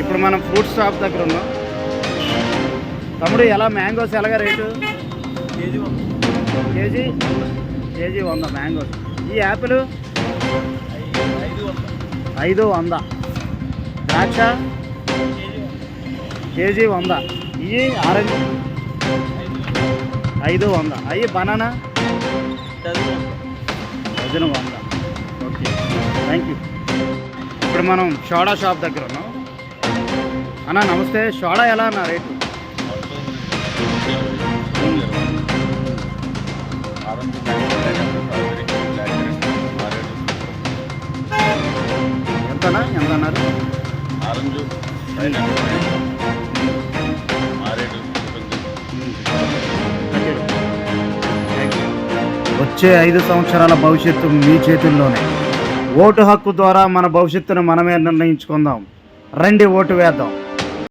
ఇప్పుడు మనం fruit shop దగ్గర ఉన్నాం. తమ్ముడు ఎలా మ్యాంగోస్ ఎలాగ రేటు? కేజీ కేజీ కేజీ వంద మ్యాంగోస్. ఈ యాపిల్? ఐదు వంద. ద్రాక్ష? కేజీ వంద. ఇవి ఆరెంజ్? ఐదు వంద. అవి బనానా? డజన్ వంద. ఓకే. థ్యాంక్ యూ ఇప్పుడు మనం షోడా షాప్ దగ్గర ఉన్నాం. అన్న నమస్తే. షోడా ఎలా అన్న రేటు? ఎంతనా? ఎంత అన్నారు ఆరెంజ్ వచ్చే ఐదు సంవత్సరాల భవిష్యత్తు మీ చేతుల్లోనే. ఓటు హక్కు ద్వారా మన భవిష్యత్తును మనమే నిర్ణయించుకుందాం. రండి ఓటు వేద్దాం.